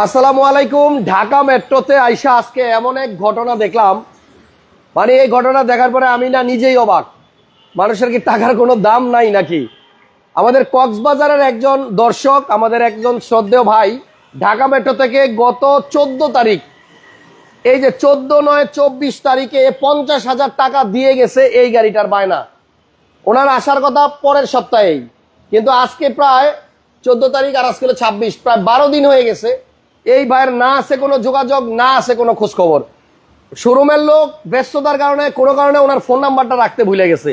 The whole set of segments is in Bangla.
আসসালামু আলাইকুম, ঢাকা মেট্রোতে আইসা আজকে এমন এক ঘটনা দেখলাম। মানে এই ঘটনা দেখার পরে আমি না নিজেই অবাক। মানুষের কি টাকার কোনো দাম নাই নাকি? আমাদের কক্সবাজারের একজন দর্শক, আমাদের একজন শ্রদ্ধেয় ভাই ঢাকা মেট্রো থেকে গত চোদ্দ তারিখ, এই যে চোদ্দ নয় চব্বিশ তারিখে পঞ্চাশ হাজার টাকা দিয়ে গেছে এই গাড়িটার বায়না। ওনার আসার কথা পরের সপ্তাহেই। কিন্তু আজকে প্রায় চোদ্দ তারিখ আর আজকে ছাব্বিশ, প্রায় বারো দিন হয়ে গেছে। এই ভাইয়ের না আছে কোনো যোগাযোগ, না আছে কোনো খোঁজখবর। শোরুমের লোক ব্যস্ততার কারণে, কোনো কারণে ওনার ফোন নাম্বারটা রাখতে ভুলে গেছে।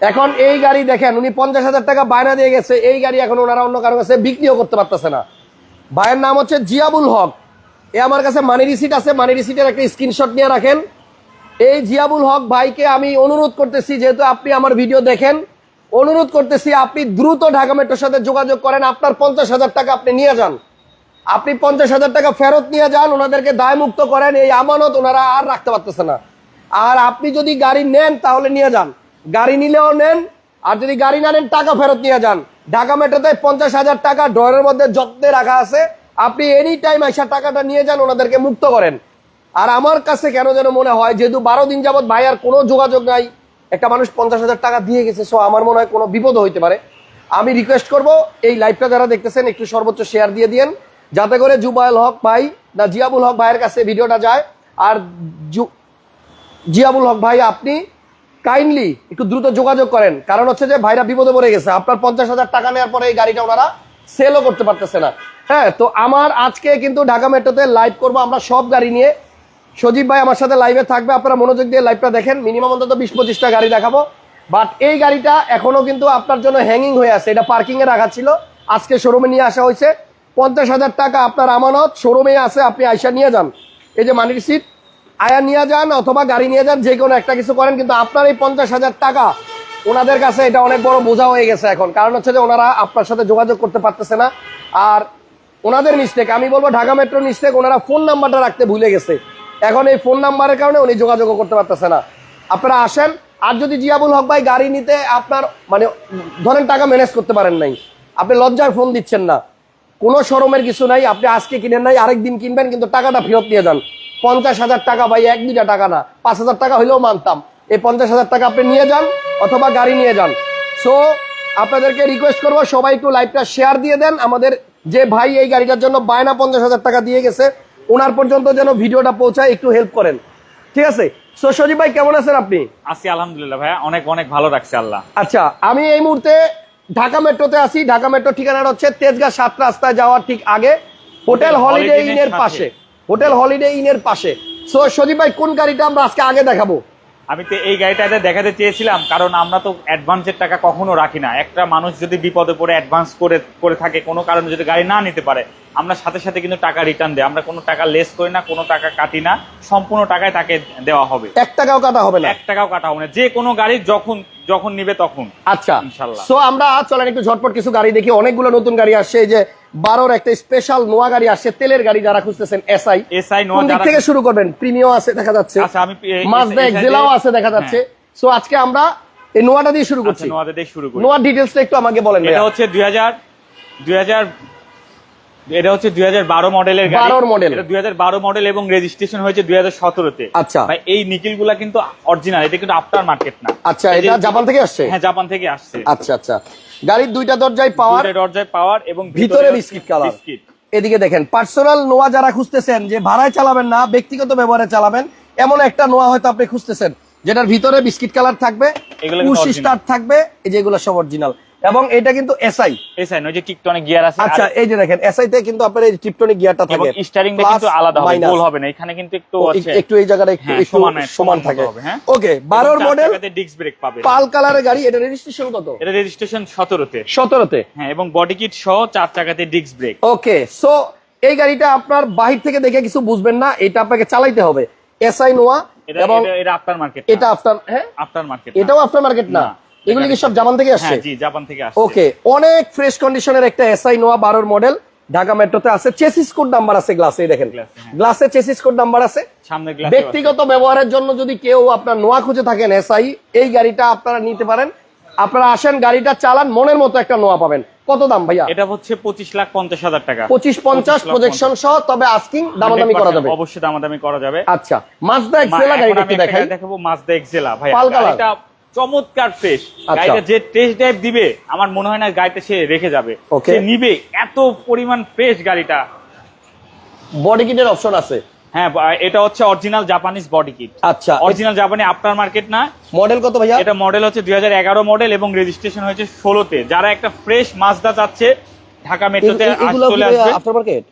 এখন এই গাড়ি দেখেন, উনি পঞ্চাশ হাজার টাকা বায়না দিয়ে গেছে, এই গাড়ি এখন ওনারা অন্য কারও কাছে বিক্রিও করতে পারতেছে না। ভাইয়ের নাম হচ্ছে জিয়াবুল হক। এ আমার কাছে মানি রিসিট আছে মানি রিসিটের একটা স্ক্রিনশট নিয়ে রাখেন। এই জিয়াবুল হক ভাইকে আমি অনুরোধ করতেছি, যেহেতু আপনি আমার ভিডিও দেখেন, অনুরোধ করতেছি আপনি দ্রুত ঢাকা মেট্রোর সাথে যোগাযোগ করেন, আপনার পঞ্চাশ হাজার টাকা আপনি নিয়ে যান। আপনি পঞ্চাশ হাজার টাকা ফেরত নিয়ে যান, ওনাদেরকে দায় মুক্ত করেন, এই আমানত ওনারা আর রাখতে পারতেছে না। আর আপনি যদি গাড়ি নেন, তাহলে নিয়ে যান। গাড়ি নিলেও নেন, আর যদি গাড়ি না নেন, টাকা ফেরত নিয়ে যান। ঢাকা মেট্রোতে পঞ্চাশ হাজার টাকা ড্রয়ের মধ্যে যত্নে রাখা আছে। আপনি এনি টাইম আইসা টাকাটা নিয়ে যান, ওনাদেরকে মুক্ত করেন। আর আমার কাছে কেন যেন মনে হয়, যেহেতু বারো দিন যাবত ভাই আর কোনো যোগাযোগ নাই, একটা মানুষ পঞ্চাশ হাজার টাকা দিয়ে গেছে সো আমার মনে হয় কোনো বিপদ হইতে পারে। আমি রিকোয়েস্ট করব, এই লাইভটা যারা দেখতেছেন, একটু সর্বোচ্চ শেয়ার দিয়ে দিয়েন। যাতে করে জুবাইল হক ভাই, না জিয়াবুল হক ভাইয়ের কাছে ভিডিওটা যায়। আর জিয়াবুল হক ভাই, আপনি কাইন্ডলি একটু দ্রুত যোগাযোগ করেন। কারণ হচ্ছে যে ভাইরা বিপদে পড়ে গেছে। আপনার পঞ্চাশ হাজার টাকা নেওয়ার পরে এই গাড়িটা ওনারা সেলও করতে পারতেছে না। হ্যাঁ তো আমার আজকে কিন্তু ঢাকা মেট্রোতে লাইভ করব আমরা সব গাড়ি নিয়ে। সজীব ভাই আমার সাথে লাইভে থাকবে। আপনারা মনোযোগ দিয়ে লাইভটা দেখেন। মিনিমাম অন্তত বিশ পঁচিশটা গাড়ি দেখাবো। বাট এই গাড়িটা এখনও কিন্তু আপনার জন্য হ্যাঙ্গিং হয়ে আছে। এটা পার্কিংয়ে রাখা ছিল। আজকে শোরুমে নিয়ে আসা হয়েছে। পঞ্চাশ হাজার টাকা আপনার আমানত, শোরুমে আছে, আপনি আয়সা নিয়ে যান। এই যে মানির সিট, আয়া নিয়ে যান অথবা গাড়ি নিয়ে যান যে কোনো একটা কিছু করেন, কিন্তু আপনার এই পঞ্চাশ হাজার টাকা, ওনাদের কাছে এটা অনেক বড় বোঝা হয়ে গেছে এখন। কারণ হচ্ছে যে ওনারা আপনার সাথে যোগাযোগ করতে পারতেছে না। আর ওনাদের মিস্টেক আমি বলব ঢাকা মেট্রো মিস্টেক ওনারা ফোন নাম্বারটা রাখতে ভুলে গেছে। এখন এই ফোন নাম্বারের কারণে উনি যোগাযোগও করতে পারতেছে না। আপনারা আসেন, আর যদি জিয়াবুল হক ভাই গাড়ি নিতে আপনার মানে ধরেন টাকা ম্যানেজ করতে পারেন নাই, আপনি লজ্জায় ফোন দিচ্ছেন না। কোনো শরমের কিছু নাই আপনি আজকে কিনেন নাই আরেক দিন কিনবেন কিন্তু টাকাটা ফেরত নিয়ে যান পঞ্চাশ হাজার টাকা ভাই এক দুইটা টাকা না পাঁচ হাজার টাকা হইলেও মানতাম। এই পঞ্চাশ হাজার টাকা আপনি নিয়ে যান অথবা গাড়ি নিয়ে যান। সো আপনাদেরকে রিকোয়েস্ট করব সবাই একটু লাইভটা শেয়ার দিয়ে দেন। আমাদের যে ভাই এই গাড়িটার জন্য বায়না পঞ্চাশ হাজার টাকা দিয়ে গেছে ওনার পর্যন্ত যেন ভিডিওটা পৌঁছায় একটু হেল্প করেন। ঠিক আছে? সো সজীব ভাই কেমন আছেন আপনি? আছি আলহামদুলিল্লাহ ভাইয়া অনেক অনেক ভালো রাখছে আল্লাহ। আচ্ছা আমি এই মুহূর্তে ঢাকা মেট্রোতে আসি ঢাকা মেট্রো ঠিকানাটা হচ্ছে তেজগাঁ সাত রাস্তায় যাওয়ার ঠিক আগে। হোটেল হলিডে ইনের এর পাশে। হোটেল হলিডে ইনের পাশে। সো সজীব ভাই কোন গাড়িটা আমরা আজকে আগে দেখাবো? আমি তো এই গাড়িটাতে দেখাতে চেয়েছিলাম কারণ আমরা তো অ্যাডভান্সের টাকা কখনো রাখি না। একটা মানুষ যদি বিপদে পড়ে অ্যাডভান্স করে করে থাকে কোনো কারণে যদি গাড়ি না নিতে পারে আমরা সাথে সাথে কিন্তু টাকা রিটার্ন দেয় আমরা কোনো টাকা লেস করি না কোনো টাকা কাটি না সম্পূর্ণ টাকায় তাকে দেওয়া হবে। এক টাকাও কাটা হবে না। এক টাকাও কাটা হবে না। যে কোনো গাড়ি যখন যখন নিবে তখন আচ্ছা। ইনশাল্লাহ। সো আমরা চলেন একটু ঝটপট কিছু গাড়ি দেখি। অনেকগুলো নতুন গাড়ি আসছে। এই যে বারোর একটা স্পেশাল নোয়া গাড়ি আসছে তেলের গাড়ি যারা খুঁজতেছেন এসআই এসআই কোন নোয়া দিক থেকে শুরু করবেন? প্রিমিয়াম আছে দেখা যাচ্ছে। আচ্ছা মাজদা এক্সেলাও আছে দেখা যাচ্ছে। হ্যাঁ। সো আজকে আমরা এই নোয়াটা দিয়ে শুরু আচ্ছা করছি। নোয়াতে দিয়ে শুরু করি। নোয়ার ডিটেলসটা একটু আমাকে বলেন এটা হচ্ছে দুই হাজার দুই হাজার এটা হচ্ছে দুই হাজার বারো মডেলের গাড়ি। 12 model। এটা দুই হাজার বারো মডেল এবং রেজিস্ট্রেশন হয়েছে দুই হাজার সতেরোতে। আচ্ছা। ভাই এই নিকিলগুলা কিন্তু অরিজিনাল এটা কিন্তু আফটার মার্কেট না। আচ্ছা এটা জাপান থেকে আসছে? হ্যাঁ জাপান থেকে আসছে। আচ্ছা আচ্ছা। গাড়ির দুইটা দরজায় পাওয়ার দরজায় পাওয়ার এবং ভিতরে বিস্কিট কালার এদিকে দেখেন পার্সোনাল নোয়া যারা খুঁজতেছেন যে ভাড়ায় চালাবেন না ব্যক্তিগত ব্যবহারে চালাবেন এমন একটা নোয়া হয়তো আপনি খুঁজতেছেন যেটার ভিতরে বিস্কিট কালার থাকবে থাকবে এই যে এগুলো সব অরিজিনাল এবং এটা কিন্তু এসআই এসআই নয় যে টিকটনিক গিয়ার আছে আচ্ছা এই যে দেখেন এসআই তে কিন্তু আপনার এই টিপটনিক গিয়ারটা এবং থাকে। স্টারিংটা Plus, কিন্তু আলাদা হবে গোল হবে না এখানে কিন্তু একটু আছে। একটু এই জায়গাটা একটু হ্যাঁ, সমান সমান থাকে। ওকে বারোর মডেল ডিস্ক ব্রেক পাবে। পাল কালারের গাড়ি এটা রেজিস্ট্রেশন কত? এটা রেজিস্ট্রেশন সতেরোতে। সতেরোতে? হ্যাঁ এবং বডি কিট সহ চার চাকাতে ডিস্ক ব্রেক ওকে সো এই গাড়িটা আপনার বাহির থেকে দেখে কিছু বুঝবেন না এটা আপনাকে চালাইতে হবে। এসআই নোয়া এটা এবং এটা- আফটার মার্কেট এটা আফটার হ্যাঁ? আফটার মার্কেট এটাও আফটার মার্কেট না। এগুলি কি সব জাপান থেকে আসছে? হ্যাঁ জি জাপান থেকে আসছে। ওকে অনেক ফ্রেশ কন্ডিশনের একটা এসআই নোয়া বারোর মডেল ঢাকা মেট্রোতে আছে। চেসিস কোড নাম্বার আছে গ্লাসে দেখেন। গ্লাসে চেসিস কোড নাম্বার আছে। সামনে গ্লাস ব্যক্তিগত ব্যবহারের জন্য যদি কেউ আপনার নোয়া খুঁজে থাকেন এসআই এই গাড়িটা আপনারা নিতে পারেন। আপনারা আসেন গাড়িটা চালান মনের মতো একটা নোয়া পাবেন। কত দাম ভাইয়া? এটা হচ্ছে পঁচিশ লাখ পঞ্চাশ হাজার টাকা। পঁচিশ পঞ্চাশ 25 লাখ প্রজেকশন সহ তবে আস্কিং দামাদামি করা যাবে। অবশ্যই দামাদামি করা যাবে। আচ্ছা মাজদা মা- এক্সেলা গাড়িটা দেখাই। দেখাবো মাজদা এক্সেলা ভাই পাল কালার। চমৎকার ফ্রেশ আচ্ছা। গাড়িটা যে টেস্ট ড্রাইভ দিবে আমার মনে হয় না গাড়িটা সে রেখে যাবে। সে নিবে। এত পরিমাণ ফ্রেশ গাড়িটা। বডি কিটের অপশন আছে? হ্যাঁ এটা হচ্ছে অরিজিনাল জাপানিজ বডি কিট আচ্ছা। অরিজিনাল জাপানি আফটার মার্কেট না। মডেল কত ভাইয়া? এটা মডেল হচ্ছে দুই হাজার এগারো মডেল এবং রেজিস্ট্রেশন হয়েছে ষোলোতে। যারা একটা ফ্রেশ মাজদা চাচ্ছে ঢাকা মেট্রোতে চলে আসবে। আফটার মার্কেট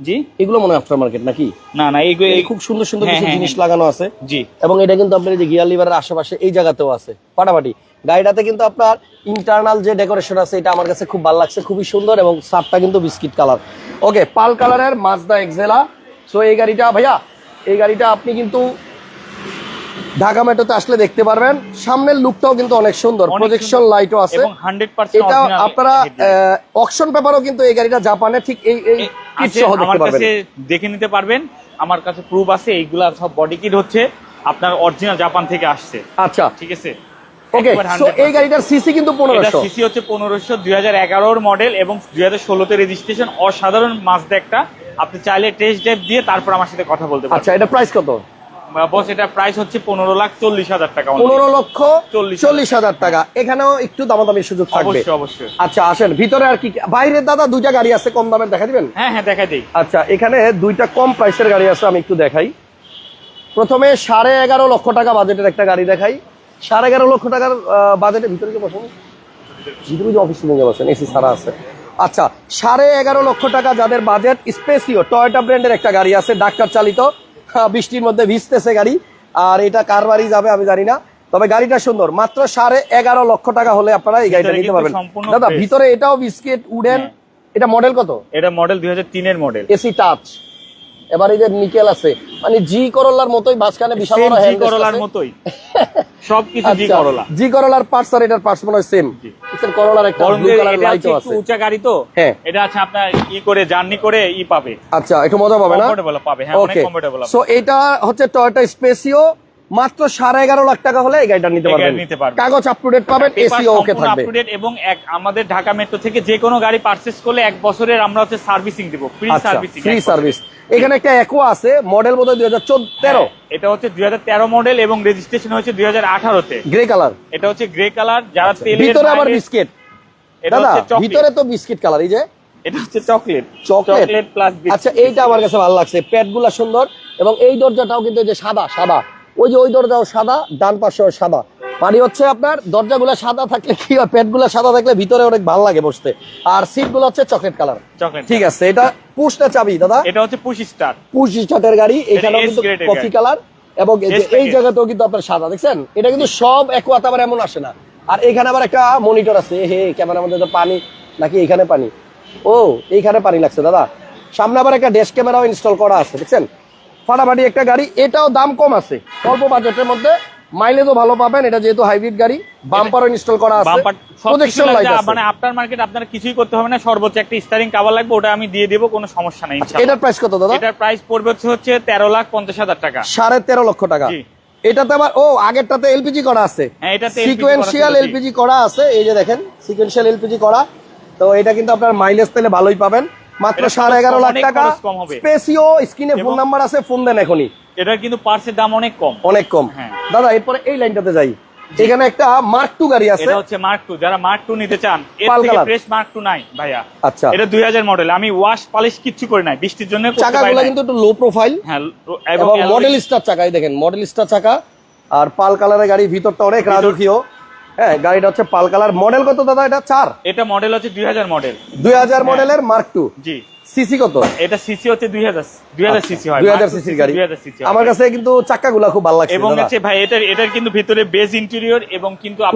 জি? এগুলো মনে আফটার মার্কেট নাকি? না না এই খুব সুন্দর সুন্দর হ্যাঁ, কিছু হ্যাঁ, জিনিস হ্যাঁ। লাগানো আছে। জি। এবং এটা কিন্তু আপনার যে গিয়ার লিভারের আশেপাশে এই জায়গাতেও আছে। পাটাপাটি গাড়িটাতে কিন্তু আপনার ইন্টারনাল যে ডেকোরেশন আছে এটা আমার কাছে খুব ভালো লাগছে খুবই সুন্দর এবং সারটা কিন্তু বিস্কিট কালার ওকে পাল কালারের মাজদা এক্সেলা সো এই গাড়িটা ভাইয়া এই গাড়িটা আপনি কিন্তু ঢাকা মেট্রোতে আসলে দেখতে পারবেন। সামনের লুকটাও কিন্তু অনেক সুন্দর প্রজেকশন। লাইটও আছে। এটা আপনারা অকশন পেপারও কিন্তু এই গাড়িটা জাপানে ঠিক এই এই কিট সহ দেখতে পারবেন। দেখে নিতে পারবেন। আমার কাছে প্রুফ আছে এইগুলা সব বডি কিট হচ্ছে। আপনার অরিজিনাল জাপান থেকে আসছে। আচ্ছা। ঠিক আছে? ওকে সো এই গাড়িটার সিসি কিন্তু এটা পনেরোশো। সিসি হচ্ছে পনেরোশো দুই হাজার এগারোর মডেল এবং দুই হাজার ষোলোতে রেজিস্ট্রেশন অসাধারণ মাজদা একটা। আপনি চাইলে টেস্ট ড্রাইভ দিয়ে তারপর আমার সাথে কথা বলতে আচ্ছা এটা প্রাইস কত? বস এটা প্রাইস হচ্ছে পনেরো লাখ চল্লিশ হাজার টাকা পনেরো লক্ষ চল্লিশ হাজার। টাকা। এখানেও একটু দামাদামির সুযোগ থাকবে। অবশ্যই আচ্ছা আসেন। ভিতরে আর কি বাইরের দাদা দুইটা গাড়ি আছে কম দামের দেখা দিবেন? হ্যাঁ হ্যাঁ দেখা দিই। আচ্ছা এখানে দুইটা কম প্রাইসের গাড়ি আছে আমি একটু দেখাই। প্রথমে সাড়ে এগারো লক্ষ টাকা বাজেটের একটা গাড়ি দেখাই। সাড়ে এগারো লক্ষ টাকার বাজেটের ভিতরে কি বসেন। ভিতরে যে অফিস রুমে বসেন এসি সারা আছে। আচ্ছা সাড়ে এগারো লক্ষ টাকা যাদের বাজেট স্পেসিও টয়টা ব্র্যান্ডের একটা গাড়ি আছে ডাক্তার চালিত। বৃষ্টির মধ্যে ভিজতেছে গাড়ি। আর এটা কার বাড়ি যাবে আমি জানি না। তবে গাড়িটা সুন্দর। মাত্র সাড়ে এগারো লক্ষ টাকা হলে আপনারা এই গাড়িটা নিতে পারবেন। দাদা ভিতরে এটাও বিস্কিট উডেন হ্যাঁ। এটা মডেল কত? এটা মডেল দুই হাজার তিনের মডেল এসি টাচ এবার এই যে নিকেল আছে। মানে জি করলার মতোই মাঝখানে বিশাল বড় হ্যান্ড করলার মতোই। সবকিছু জি করলা। জি করলার পার্টস আর এটার পার্টস মনে হয় সেম। এটার করলার একটা ব্লু কালার এটা হচ্ছে একটু আছে। উঁচা গাড়ি তো। হ্যাঁ। এটা আছে আপনার ই করে জার্নি করে ই পাবে। আচ্ছা একটু মজা পাবে না? কমফোর্টেবল পাবে হ্যাঁ অনেক কমফোর্টেবল সো এটা হচ্ছে টয়োটা স্পেসিও মাত্র সাড়ে এগারো লাখ টাকা হলে এই গাড়িটা নিতে পারবেন। কাগজ আপ টু ডেট পাবেন এসি ওকে থাকবে। আপডেট এবং আমাদের ঢাকা মেট্রো থেকে যে কোনো গাড়ি পারচেজ করলে এক বছরের আমরা হচ্ছে সার্ভিসিং দেব ফ্রি আচ্ছা সার্ভিসিং ফ্রি সার্ভিস এখানে একটা একোয়া আছে মডেল বোধহয় দুই হাজার তেরো। এটা হচ্ছে দুই তেরো মডেল এবং রেজিস্ট্রেশন হয়েছে দুই হাজার আঠারোতে। গ্রে কালার এটা হচ্ছে গ্রে কালার যারা আচ্ছা, ভিতরে আবার বিস্কিট। এটা দাদা ভিতরে তো বিস্কিট কালার এই যে? এটা হচ্ছে চকলেট চকলেট চকলেট প্লাস আচ্ছা এইটা আমার কাছে ভালো লাগছে। প্যাডগুলা সুন্দর এবং এই দরজাটাও কিন্তু যে সাদা সাদা। ওই যে ওই দরজাও সাদা ডান পাশেও সাদা। মানে হচ্ছে আপনার দরজাগুলো সাদা থাকলে কি হয়? প্যাডগুলা সাদা থাকলে ভিতরে অনেক ভালো লাগে বসতে। আর সিটগুলো হচ্ছে চকলেট কালার। ঠিক আছে এটা পুশটা চাবি দাদা। এটা হচ্ছে পুশ স্টার। পুশ স্টার্টের গাড়ি এখানেও কিন্তু কফি কালার। এবং এই। জায়গাতেও কিন্তু আপনার সাদা দেখছেন? এটা কিন্তু সব একওয়াত আবার এমন আসে না। আর এখানে আবার একটা মনিটর আছে। হে ক্যামেরার মধ্যে তো পানি। নাকি এখানে পানি? ও এইখানে পানি লাগছে দাদা। সামনে আবার একটা ড্যাশ ক্যামেরাও ইনস্টল করা আছে দেখছেন? ফাটাফাটি একটা গাড়ি এটাও দাম কম আছে। অল্প বাজেটের মধ্যে মাইলেজও ভালো পাবেন এটা যেহেতু হাইব্রিড গাড়ি বাম্পারও ইনস্টল করা আছে বাম্পার প্রজেকশন লাইট আছে। মানে আফটার মার্কেট আপনার কিছুই করতে হবে না সর্বোচ্চ একটা স্টারিং কাভার লাগবে ওটা আমি দিয়ে দেবো কোনো সমস্যা নেই ইনশাআল্লাহ। এটার প্রাইস কত দাদা? এটার প্রাইস পড়বে হচ্ছে হচ্ছে তেরো লাখ পঞ্চাশ হাজার টাকা। সাড়ে তেরো লক্ষ টাকা। এটাতে আবার ও আগেরটাতে এলপিজি করা আছে। হ্যাঁ, এটাতে সিকোয়েন্সিয়াল। এলপিজি করা আছে এই যে দেখেন সিকোয়েন্সিয়াল এলপিজি করা। তো এটা কিন্তু আপনার মাইলেজ পেলে ভালোই পাবেন। মাত্র সাড়ে এগারো লাখ টাকা। স্পেসিও স্ক্রিনে ফোন নাম্বার আছে ফোন দেন এখনই। এটার কিন্তু পার্সের দাম অনেক কম। অনেক কম। হ্যাঁ। দাদা এরপরে এই লাইনটাতে যাই। এখানে একটা মার্ক টু গাড়ি আছে। এটা হচ্ছে মার্ক টু যারা মার্ক টু নিতে চান এর থেকে ফ্রেশ মার্ক টু নাই ভাইয়া। আচ্ছা। এটা দুই হাজার মডেল আমি ওয়াশ পালিশ কিচ্ছু করি নাই বৃষ্টির জন্য চাকাগুলো কিন্তু একটু লো প্রোফাইল হ্যাঁ এবং মডেল স্টার চাকা এই দেখেন মডেল স্টার চাকা। আর পাল কালারের গাড়ি ভিতরটা অনেক রাজকীয়। হ্যাঁ গাড়িটা হচ্ছে পাল কালার মডেল কত দাদা এটা? চার? এটা মডেল হচ্ছে দুই হাজার মডেল। দুই হাজার মডেলের মার্ক টু জি। সিসি কত? এটা সিসি হচ্ছে দুই হাজার দুই হাজার সিসি হয়। দুই হাজার সিসির গাড়ি। দুই হাজার সিসি আমার কাছে কিন্তু চাক্কাগুলা খুব ভালো লাগছে এবং হচ্ছে ভাই এটার এটার কিন্তু ভিতরে বেজ ইন্টেরিয়র এবং কিন্তু ও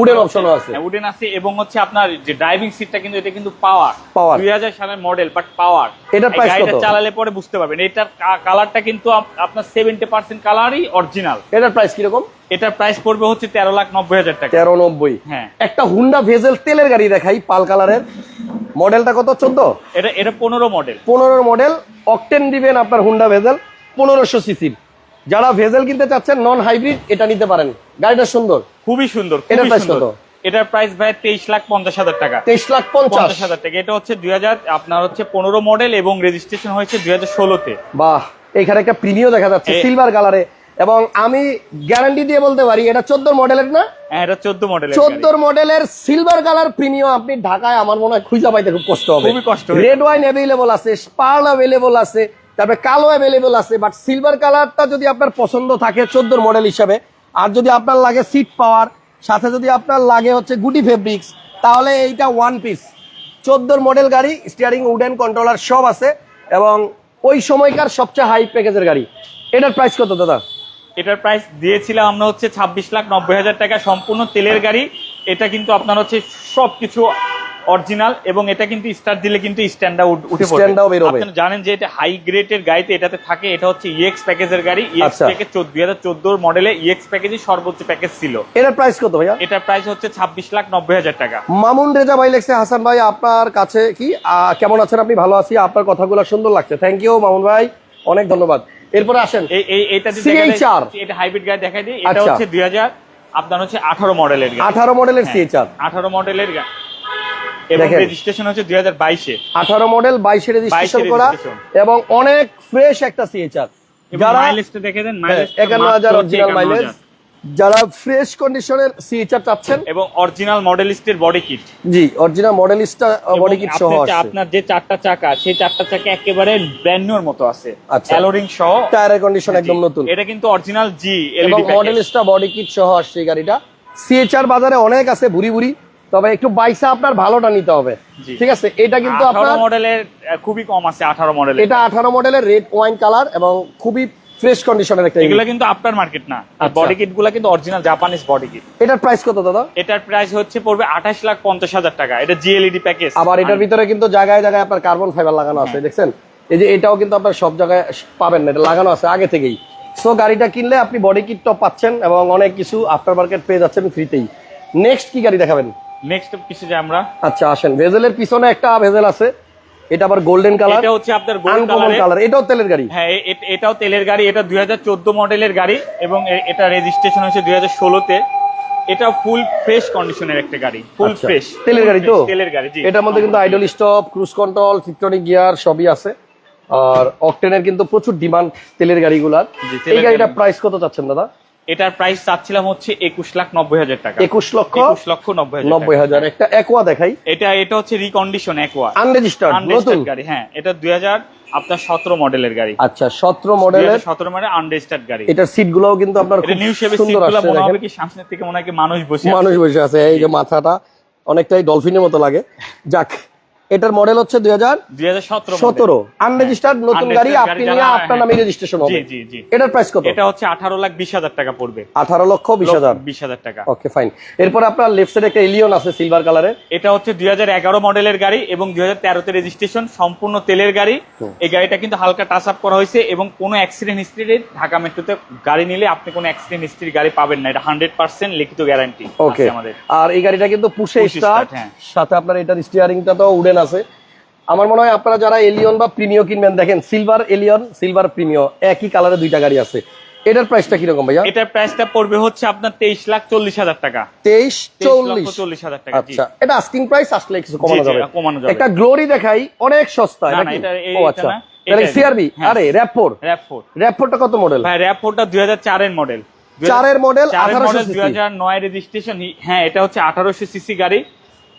আছে। হ্যাঁ, আছে এবং হচ্ছে আপনার যে ড্রাইভিং সিটটা কিন্তু এটা কিন্তু পাওয়ার Power। দুই হাজার সালের মডেল বাট পাওয়ার গাড়িটা কত? চালালে পরে বুঝতে পারবেন। এটার কালারটা কিন্তু আপনার সেভেন্টি পার্সেন্ট কালারই অরিজিনাল এটার প্রাইস কীরকম? এটার প্রাইস পড়বে হচ্ছে তেরো লাখ নব্বই হাজার টাকা। তেরো নব্বই। হ্যাঁ। একটা হুন্ডা ভেজেল তেলের গাড়ি দেখাই পাল কালারের। মডেলটা কত? চোদ্দ? এটা এটা পনেরো মডেল পনেরো মডেল অকটেন দিবেন আপনার হুন্ডা ভেজেল পনেরোশো সিসির যারা ভেজেল কিনতে চাচ্ছেন নন হাইব্রিড এটা নিতে পারেন। গাড়িটা সুন্দর। খুবই সুন্দর খুবই প্রাইস সুন্দর। কত এটার প্রাইস ভাই তেইশ লাখ পঞ্চাশ হাজার টাকা। তেইশ লাখ পঞ্চাশ। পঞ্চাশ হাজার টাকা। এটা হচ্ছে দুই হাজার আপনার হচ্ছে পনেরো মডেল এবং রেজিস্ট্রেশন হয়েছে দুই হাজার ষোলোতে। বাহ এখানে একটা প্রিমিও দেখা যাচ্ছে সিলভার কালারে এবং আমি গ্যারান্টি দিয়ে বলতে পারি এটা চোদ্দ মডেলের না? হ্যাঁ এটা চোদ্দ মডেল চোদ্দোর মডেলের সিলভার কালার প্রিমিয়াম আপনি ঢাকায় আমার মনে হয় খুঁজে পাইতে খুব কষ্ট হবে। খুবই কষ্ট রেড ওয়াইন অ্যাভেলেবল আছে স্পার্ল অ্যাভেলেবল আছে তারপরে কালো অ্যাভেলেবল আছে বাট সিলভার কালারটা যদি আপনার পছন্দ থাকে চোদ্দোর মডেল হিসাবে আর যদি আপনার লাগে সিট পাওয়ার সাথে যদি আপনার লাগে হচ্ছে গুটি ফেব্রিক্স তাহলে এইটা ওয়ান পিস চোদ্দোর মডেল গাড়ি স্টিয়ারিং উডেন কন্ট্রোলার সব আছে এবং ওই সময়কার সবচেয়ে হাই প্যাকেজের গাড়ি। এটার প্রাইস কত দাদা? এটার প্রাইস দিয়েছিলাম আমরা হচ্ছে ছাব্বিশ লাখ নব্বই হাজার টাকা। সম্পূর্ণ তেলের গাড়ি। এটা কিন্তু আপনার হচ্ছে সবকিছু অরিজিনাল এবং এটা কিন্তু স্টার্ট দিলে কিন্তু স্ট্যান্ডটা উঠে পড়বে। Stand-টাও বেরোবে। আপনারা জানেন যে এটা হাই গ্রেডের গাড়িতে এটাতে থাকে এটা হচ্ছে ইএক্স প্যাকেজের গাড়ি। ইএক্স। প্যাকেজ দুই হাজার চোদ্দোর মডেলে ইএক্স প্যাকেজই সর্বোচ্চ প্যাকেজ ছিল। এটার প্রাইস কত ভাইয়া? এটার প্রাইস হচ্ছে ছাব্বিশ লাখ নব্বই হাজার টাকা। মামুন রেজা ভাই লেখছে হাসান ভাই আপনার কাছে কি কেমন আছেন আপনি? ভালো আছি আপনার কথাগুলো সুন্দর লাগছে। থ্যাংক ইউ মামুন ভাই। অনেক ধন্যবাদ। এরপরে আসেন। এই এই এটা যদি CHR দেখা যায়, এটা হাইব্রিড গাড়ি দেখাই দিই। এটা আচ্ছা। হচ্ছে আপনার হচ্ছে আঠারো মডেলের গাড়ি আঠারো মডেলের সিএচআর আঠারো মডেলের গাড়ি এবং। রেজিস্ট্রেশন হচ্ছে দুই হাজার বাইশে। আঠারো মডেল রেজিস্ট্রেশন করা এবং অনেক ফ্রেশ একটা সিএচআর যারা মাইলেজটা দেখে দেন এগারো একান্ন হাজার অরিজিনাল মাইলেজ যারা ফ্রেশ কন্ডিশনের সিএচআর চাচ্ছেন। এবং অরিজিনাল মডেলিস্টের বডি কিট জি অরিজিনাল মডেলিস্টটা বডি কিট সহ আছে আপনার যে চারটা চাকা সেই চারটা চাকা একেবারে ব্র্যান্ড নিউর মতো আছে। আচ্ছা। অ্যালোরিং সহ। টায়ারের কন্ডিশন একদম নতুন। এটা কিন্তু অরিজিনাল জি এবং এলইডি মডেলিস্টটা বডি কিট সহ আসছে এই গাড়িটা। সিএচআর বাজারে অনেক আছে ভুরি ভুরি। তবে একটু বাইসা আপনার ভালোটা নিতে হবে। ঠিক আছে? এটা কিন্তু আপনার মডেলের খুবই কম আছে আঠারো মডেলের এটা আঠারো মডেলের রেড ওয়াইন কালার এবং খুবই ফ্রেশ কন্ডিশনের একটা এগুলো কিন্তু আফটার মার্কেট না। আচ্ছা। বডি কিটগুলো কিন্তু অরিজিনাল জাপানিজ বডি কিট এটার প্রাইস কত দাদা? এটার প্রাইস হচ্ছে পড়বে আঠাশ লাখ পঞ্চাশ হাজার টাকা। এটা জিএলইডি প্যাকেজ আবার এটার ভিতরে কিন্তু জায়গায় জায়গায় আপনার কার্বন ফাইবার লাগানো আছে হ্যাঁ। দেখছেন? এই যে এটাও কিন্তু আপনার সব জায়গায় পাবেন না এটা লাগানো আছে আগে থেকেই। সো গাড়িটা কিনলে আপনি বডি কিট পাচ্ছেন এবং অনেক কিছু আফটার মার্কেট পেয়ে যাচ্ছেন ফ্রিতেই নেক্সট কি গাড়ি দেখাবেন? নেক্সট কিছু যে আমরা আচ্ছা আসেন। ভেজেলের পিছনে একটা ভেজেল আছে। এটা আবার গোল্ডেন কালার এটা হচ্ছে আপনার আনকমন কালার এটাও তেলের গাড়ি? হ্যাঁ এটাও তেলের গাড়ি এটা দুই হাজার চোদ্দ মডেলের গাড়ি এবং এটা রেজিস্ট্রেশন হয়েছে দুই হাজার ষোলোতে। এটা ফুল ফ্রেশ কন্ডিশনের একটা গাড়ি ফুল আচ্ছা। ফ্রেশ তেলের গাড়ি তো? তেলের গাড়ি জি। এটার মধ্যে কিন্তু আইডল স্টপ ক্রুজ কন্ট্রোল সিক্টনিক গিয়ার সবই আছে। আর অকটেনের কিন্তু প্রচুর ডিমান্ড তেলের গাড়িগুলার। এই গাড়িটা প্রাইস কত চাচ্ছেন দাদা? এটার প্রাইস চাচ্ছিলাম হচ্ছে একুশ লাখ নব্বই হাজার টাকা। একুশ লক্ষ একুশ লক্ষ নব্বই হাজার নব্বই হাজার। একটা একোয়া দেখাই। এটা এটা হচ্ছে রিকন্ডিশন একোয়া আনরেজিস্টার্ড নতুন? গাড়ি হ্যাঁ। এটা দুই হাজার আপনার সতেরো মডেলের গাড়ি। আচ্ছা সতেরো মডেলের সতেরো মডেল আনরেজিস্টার্ড গাড়ি। এটার সিট গুলাও কিন্তু আপনার নিউ শেপের সিটগুলো আসছে মনে হবে কি সামনের থেকে মনে হয় মানুষ বসে মানুষ বসে আছে এই যে মাথাটা অনেকটাই ডলফিনের মতো লাগে। যাক এটার মডেল হচ্ছে দুই হাজার সতেরো আনরেজিস্টার্ড নতুন গাড়ি আপনি নিয়ে আপনার হ্যাঁ, নামে রেজিস্ট্রেশন হবে। এটার প্রাইস কত? এটা হচ্ছে আঠারো লাখ বিশ হাজার টাকা পড়বে। আঠারো লক্ষ বিশ হাজার। বিশ হাজার টাকা। ওকে ফাইন এরপর আপনার লেফট সাইডে একটা এলিয়ন আছে সিলভার কালারের এটা হচ্ছে দুই হাজার এগারো মডেলের গাড়ি এবং দুই হাজার তেরোতে রেজিস্ট্রেশন সম্পূর্ণ তেলের গাড়ি। এই গাড়িটা কিন্তু হালকা টাচ আপ করা হয়েছে এবং কোনো অ্যাক্সিডেন্ট হিস্ট্রি ঢাকা মেট্রোতে গাড়ি নিলে আপনি কোনো অ্যাক্সিডেন্ট হিস্ট্রি গাড়ি পাবেন না। এটা হান্ড্রেড পার্সেন্ট লিখিত গ্যারান্টি ওকে আমাদের। আর এই গাড়িটা কিন্তু পুষে স্টার্ট হ্যাঁ। সাথে আপনার এটার স্টিয়ারিংটা তো উডেন আছে। আমার মনে হয় আপনারা যারা এলিয়ন বা প্রিমিও কিনবেন দেখেন সিলভার এলিয়ন সিলভার প্রিমিও একই কালারে দুইটা গাড়ি আছে। এটার প্রাইসটা কীরকম ভাইয়া? এটার প্রাইসটা পড়বে হচ্ছে আপনার তেইশ লাখ চল্লিশ হাজার টাকা। তেইশ চল্লিশ। চল্লিশ হাজার টাকা আচ্ছা এটা আস্কিং প্রাইস আসলে কিছু কমানো যাবে। কমানো যাবে। একটা গ্লোরি দেখাই অনেক সস্তা ও আচ্ছা। সিআরবি হ্যাঁ। আরে র্যাপোর র্যাপ ফোর র্যাপোরটা কত মডেল ভাই র্যাপ ফোরটা দুই হাজার চারের মডেল চারের মডেল আঠারোশো মডেল দুই হাজার নয় রেজিস্ট্রেশন হ্যাঁ এটা হচ্ছে আঠারোশো সিসি গাড়ি।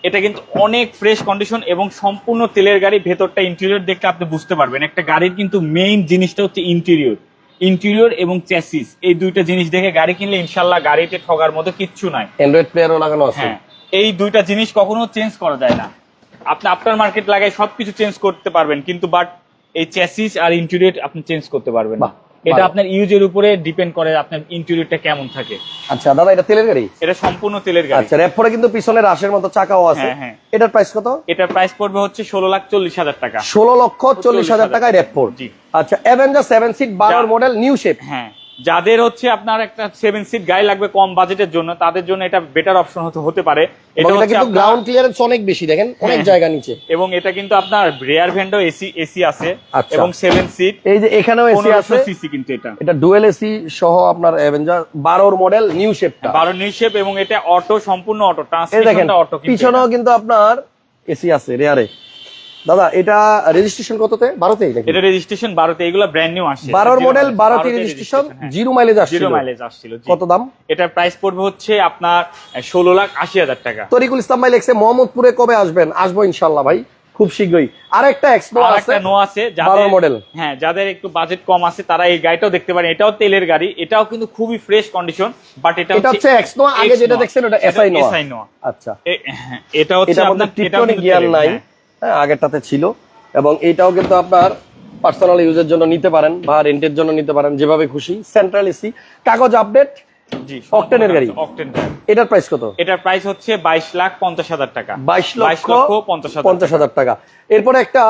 এটা কিন্তু অনেক ফ্রেশ কন্ডিশন এবং সম্পূর্ণ তেলের গাড়ি ভেতরটা ইন্টেরিয়র দেখলে আপনি বুঝতে পারবেন। একটা গাড়ির কিন্তু মেইন জিনিসটা হচ্ছে ইন্টেরিয়র ইন্টেরিয়র এবং চ্যাসিস এই দুইটা জিনিস দেখে গাড়ি কিনলে ইনশাল্লাহ গাড়িতে ঠগার মতো কিচ্ছু নাই। অ্যান্ড্রয়েড প্লেয়ারও লাগানো আছে। হ্যাঁ এই দুইটা জিনিস কখনো চেঞ্জ করা যায় না। আপনি আপনার মার্কেট লাগাই সবকিছু চেঞ্জ করতে পারবেন কিন্তু বাট এই চ্যাসিস আর ইন্টেরিয়র আপনি চেঞ্জ করতে পারবেন না। এটা। আপনার ইউজের উপরে ডিপেন্ড করে আপনার ইন্টেরিয়রটা কেমন থাকে। আচ্ছা দাদা এটা তেলের গাড়ি? এটা সম্পূর্ণ তেলের গাড়ি। আচ্ছা র‍্যাপরে কিন্তু পিছনে রাশের মতো চাকাও আছে। হ্যাঁ, হ্যাঁ। এটার প্রাইস কত? এটার প্রাইস পড়বে হচ্ছে ষোলো লাখ চল্লিশ হাজার টাকা। ষোলো লক্ষ চল্লিশ হাজার টাকায় র‍্যাপর জি। আচ্ছা অ্যাভেঞ্জার সেভেন সিট বারোর যা- মডেল নিউ শেপ হ্যাঁ। যাদের হচ্ছে আপনার একটা সেভেন সিট গাড়ি লাগবে কম বাজেটের জন্য তাদের জন্য এটা বেটার অপশন হতে হতে পারে। এটা কিন্তু গ্রাউন্ড ক্লিয়ারেন্স অনেক বেশি দেখেন অনেক হ্যাঁ। জায়গা নিচে। এবং এটা কিন্তু আপনার রেয়ার ভেন্ডো এসি এসি আছে আচ্ছা। এবং সেভেন সিট এই যে এখানেও এসি আছে। সিসি কিন্তু এটা। এটা ডুয়েল এসি সহ আপনার অ্যাভেঞ্জার বারোর মডেল নিউ শেপটা বারো নিউ শেপ এবং এটা অটো সম্পূর্ণ অটো ট্রান্সমিশনটা অটো পিছনেও কিন্তু আপনার এসি আছে রেয়ারে দাদা এটা রেজিস্ট্রেশন কততে? বারোতেই নাকি? এটা রেজিস্ট্রেশন বারোতে এগুলো ব্র্যান্ড নিউ আসছে। বারোর মডেল বারোতে রেজিস্ট্রেশন জিরো মাইলেজ আসছে জিরো মাইলেজ আসছিল। কত দাম? এটার প্রাইস পড়বে হচ্ছে আপনার ষোলো লাখ আশি হাজার টাকা। তরিকুল ইসলাম ভাই লেখছে মোহাম্মদপুরে কবে আসবেন? আসব ইনশাল্লাহ ভাই খুব শীঘ্রই। আরেকটা এক্সপ্লো আর আছে নো আছে যাদের মডেল হ্যাঁ যাদের একটু বাজেট কম আছে তারা এই গাড়িটাও দেখতে পারেন। এটাও তেলের গাড়ি এটাও কিন্তু খুবই ফ্রেশ কন্ডিশন বাট এটা এটা হচ্ছে এক্স নোয়া আগে যেটা দেখছেন ওটা এসআই নোয়া আচ্ছা। হ্যাঁ, এটা হচ্ছে আপনার এটাও গিয়ার নাই। হ্যাঁ। আগেরটাতে ছিল। এবং এটাও কিন্তু আপনার পার্সোনাল ইউজের জন্য নিতে পারেন বা রেন্টের জন্য নিতে পারেন যেভাবে খুশি। সেন্ট্রাল এসি কাগজ আপডেট জি অক্টেনের গাড়ি। অক্টেন এটার প্রাইস কত? এটার প্রাইস হচ্ছে বাইশ লাখ পঞ্চাশ হাজার টাকা। লক্ষ হাজার টাকা। এরপরে একটা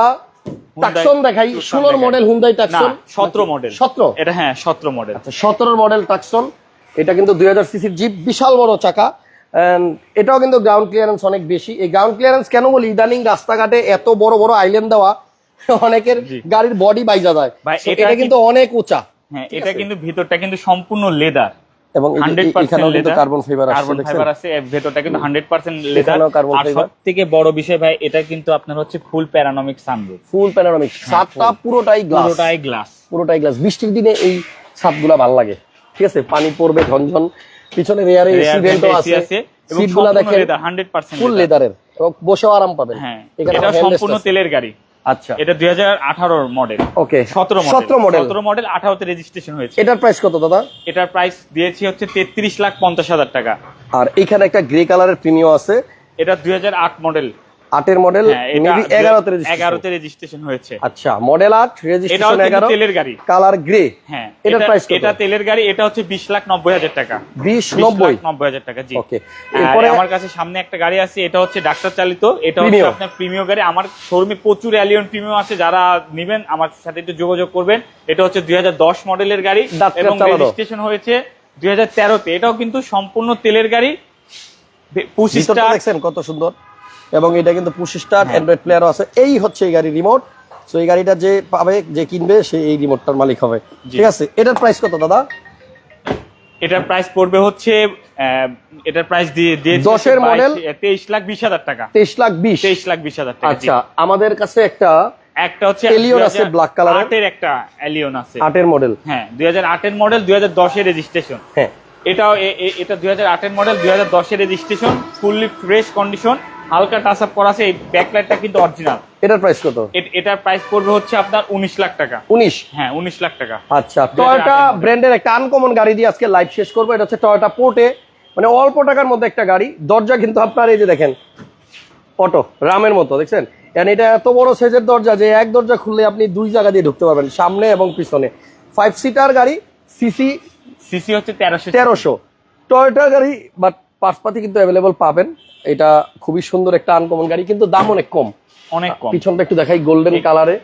টাকসন দেখাই। মডেল টাকসন মডেল সতেরো এটা হ্যাঁ সতেরো মডেল সতেরোর মডেল টাকসন এটা কিন্তু দুই হাজার সিসির জিপ বিশাল বড় চাকা। এটাও কিন্তু গ্রাউন্ড ক্লিয়ারেন্স অনেক বেশি। এই গ্রাউন্ড ক্লিয়ারেন্স কেন বলি? ইদানিং রাস্তাঘাটে এত বড় বড় আইল্যান্ড দেওয়া অনেকের গাড়ির বডি বাইজা যায়। এটা কিন্তু অনেক উঁচা। হ্যাঁ এটা কিন্তু ভিতরটা কিন্তু সম্পূর্ণ লেদার এবং এই যে হান্ড্রেড এ- এখানেও কিন্তু কার্বন ফাইবার আসছে কার্বন ফাইবার আছে ভেতরটা কিন্তু হান্ড্রেড পার্সেন্ট লেদার আর fiber। বড় বিষয় ভাই এটা কিন্তু আপনার হচ্ছে full panoramic sunroof full panoramic ছাদটা পুরোটাই গ্লাস পুরোটাই গ্লাস পুরোটাই গ্লাস বৃষ্টির দিনে এই ছাদগুলা ভালো লাগে। ঠিক আছে? পানি পড়বে ঝনঝন। পিছনে রেয়ারে এসি ভেন্টও আছে সিটগুলো দেখেন ফুল লেদারের বসেও আরাম পাবেন। হ্যাঁ এটা সম্পূর্ণ তেলের গাড়ি। আচ্ছা। এটা দুই হাজার আঠারোর মডেল ওকে সতেরো সতেরো মডেল সতেরো মডেল আঠারোতে রেজিস্ট্রেশন হয়েছে। এটার প্রাইস কত দাদা? এটার প্রাইস দিয়েছি হচ্ছে তেত্রিশ লাখ পঞ্চাশ হাজার টাকা। আর এখানে একটা গ্রে কালারের প্রিমিয়াম আছে। এটা দুই হাজার আট মডেল আটের মডেল হ্যাঁ মেবি এগারোতে রেজিস্ট্রেশন এগারোতে রেজিস্ট্রেশন হয়েছে। আচ্ছা মডেল আট রেজিস্ট্রেশন এগারো তেলের গাড়ি। কালার গ্রে হ্যাঁ এটার এটা- প্রাইস এটা তেলের গাড়ি এটা হচ্ছে বিশ লাখ নব্বই হাজার টাকা। বিশ নব্বই। নব্বই হাজার টাকা জি। ওকে এরপরে আমার কাছে সামনে একটা গাড়ি আছে এটা হচ্ছে ডাক্তার চালিত এটা হচ্ছে আপনার প্রিমিয়াম গাড়ি। আমার শোরুমে প্রচুর অ্যালিয়ন প্রিমিয়াম আছে যারা নেবেন আমার সাথে একটু যোগাযোগ করবেন। এটা হচ্ছে দুই হাজার দশ মডেলের গাড়ি এবং রেজিস্ট্রেশন হয়েছে দুই হাজার তেরোতে। এটাও কিন্তু সম্পূর্ণ তেলের গাড়ি। দেখছেন কত সুন্দর? এবং এটা কিন্তু পুশ স্টার্ট। অ্যান্ড্রয়েড প্লেয়ারও আছে। এই হচ্ছে এই গাড়ির রিমোট সো এই গাড়িটা যে পাবে যে কিনবে সে এই রিমোটটার মালিক হবে। ঠিক আছে? এটার প্রাইস কত দাদা? এটার প্রাইস পড়বে হচ্ছে এটার প্রাইস দিয়ে দিয়ে দশের model? তেইশ লাখ বিশ হাজার টাকা। তেইশ লাখ বিশ? তেইশ লাখ বিশ হাজার টাকা আচ্ছা আমাদের কাছে একটা একটা হচ্ছে এলিয়ন আছে ব্ল্যাক এর। আটের একটা এলিয়ন আছে। আটের মডেল হ্যাঁ দুই হাজার আটের মডেল দুই হাজার দশের রেজিস্ট্রেশন হ্যাঁ। এটাও এটা দুই হাজার আটের মডেল দুই হাজার দশের রেজিস্ট্রেশন ফুললি ফ্রেশ কন্ডিশন হালকা টাচ আপ করা আছে এই ব্যাকলাইটটা কিন্তু অরিজিনাল এটার প্রাইস কত? এটার প্রাইস পড়বে হচ্ছে আপনার উনিশ লাখ টাকা। উনিশ? হ্যাঁ উনিশ লাখ টাকা। আচ্ছা 2008 টয়োটা ব্র্যান্ডের একটা আনকমন গাড়ি দিয়ে আজকে লাইভ শেষ করব। এটা হচ্ছে টয়োটা পোর্টে মানে অল্প টাকার মধ্যে একটা গাড়ি। দরজা কিন্তু আপনার এই যে দেখেন অটো রামের মতো দেখছেন? And এটা এত বড় সাইজের দরজা যে এক দরজা খুললে আপনি দুই জায়গা দিয়ে ঢুকতে পারবেন সামনে এবং পিছনে। ফাইভ সিটার গাড়ি সিসি সিসি হচ্ছে তেরোশো। তেরোশো। টয়োটা গাড়ি বাট পার্সপাতি কিন্তু অ্যাভেলেবল পাবেন। এটা খুবই সুন্দর একটা আনকমন গাড়ি কিন্তু দাম অনেক কম। অনেক কম। পিছনটা একটু দেখাই গোল্ডেন কালারে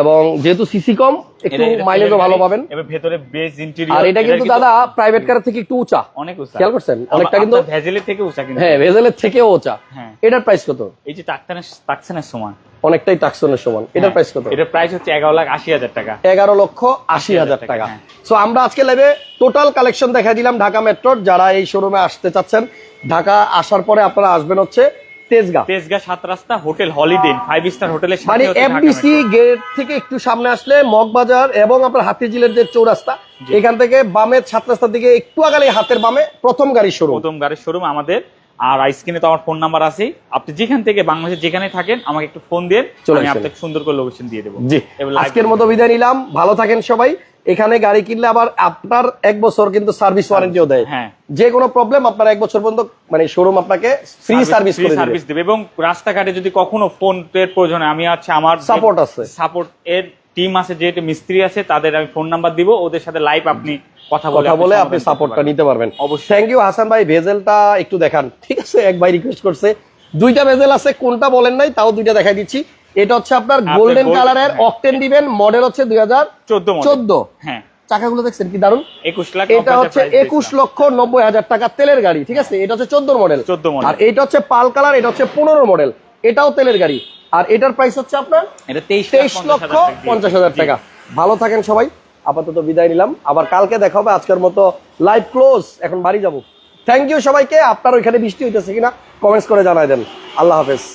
এবং যেহেতু সিসি কম একটু মাইলেজও ভালো পাবেন। ভেতরে বেস ইন্টেরিয়র আর এটা কিন্তু দাদা প্রাইভেট কার থেকে একটু উঁচা। অনেক উঁচা। খেয়াল করছেন? অনেকটা কিন্তু ভেজেলের থেকে উঁচা কিন্তু। হ্যাঁ ভেজেলের থেকেও উঁচা। হ্যাঁ। এটার প্রাইস কত? এই যে টাকসানের টাকসানের সমান। অনেকটাই টাকসনের সমান। হ্যাঁ। এটার প্রাইস কত? এটার প্রাইস হচ্ছে এগারো লাখ আশি হাজার টাকা। এগারো লক্ষ আশি হাজার টাকা, টাকা। হ্যাঁ। সো আমরা আজকে লাইভে টোটাল কালেকশন দেখাই দিলাম ঢাকা মেট্রোর যারা এই শোরুমে আসতে চাচ্ছেন ঢাকা আসার পরে আপনারা আসবেন হচ্ছে তেজগাঁ। তেজগা সাত রাস্তা হোটেল হলিডে ফাইভ স্টার হোটেলের মানে সাথে এফডিসি গেট থেকে একটু সামনে আসলে মগবাজার এবং আপনার হাতিঝিলের যে চৌরাস্তা এখান থেকে বামে সাত রাস্তার দিকে একটু আগালে হাতের বামে প্রথম গাড়ির শোরুম প্রথম গাড়ির শোরুম আমাদের আর স্ক্রিনে তো আমার ফোন নাম্বার আছে। আপনি যেখান থেকে বাংলাদেশে যেখানে থাকেন আমাকে একটু ফোন দিয়ে আমি আপনাকে সুন্দর করে লোকেশন দিয়ে দেবো। জি আজকের মতো বিদায় নিলাম। ভালো থাকেন সবাই। এখানে গাড়ি কিনলে আবার আপনার এক বছর কিন্তু সার্ভিস ওয়ারেন্টিও দেয়। হ্যাঁ। যে কোনো প্রবলেম আপনার এক বছর পর্যন্ত মানে শোরুম আপনাকে ফ্রি সার্ভিস করে দিবে। সার্ভিস দেবে। এবং রাস্তাঘাটে যদি কখনো ফোন এর প্রয়োজন হয়, আমি আছে আমার সাপোর্ট আছে। সাপোর্ট এর টিম আছে যে মিস্ত্রি আছে তাদের আমি ফোন নাম্বার দিব ওদের সাথে লাইভ আপনি কথা বলে কথা বলে আপনি সাপোর্টটা নিতে পারবেন। অবশ্যই। থ্যাংক ইউ হাসান ভাই ভেজেলটা একটু দেখান। ঠিক আছে এক ভাই রিকোয়েস্ট করছে। দুইটা ভেজেল আছে কোনটা বলেন নাই তাও দুইটা দেখাই দিচ্ছি। এটা হচ্ছে আপনার গোল্ডেন কালারের। অকটেন দিবেন মডেল হচ্ছে দুই হাজার চোদ্দ model। চোদ্দ। হ্যাঁ। চাকাগুলো দেখছেন কি দারুণ একুশ লাখ এটা হচ্ছে একুশ লক্ষ নব্বই হাজার টাকা তেলের গাড়ি ঠিক আছে? এটা হচ্ছে চোদ্দ মডেল 14 model। আর এটা হচ্ছে পাল কালার এটা হচ্ছে পনেরো মডেল এটাও তেলের গাড়ি। আর এটার প্রাইস হচ্ছে আপনার এটা তেইশ তেইশ লক্ষ পঞ্চাশ হাজার টাকা। ভালো থাকেন সবাই। আপাতত বিদায় নিলাম। আবার কালকে দেখা হবে আজকের মতো লাইভ ক্লোজ এখন বাড়ি যাব। থ্যাংক ইউ সবাইকে। আপনার ওইখানে বৃষ্টি হইতেছে কিনা কমেন্টস করে জানাই দেন। আল্লাহ হাফেজ।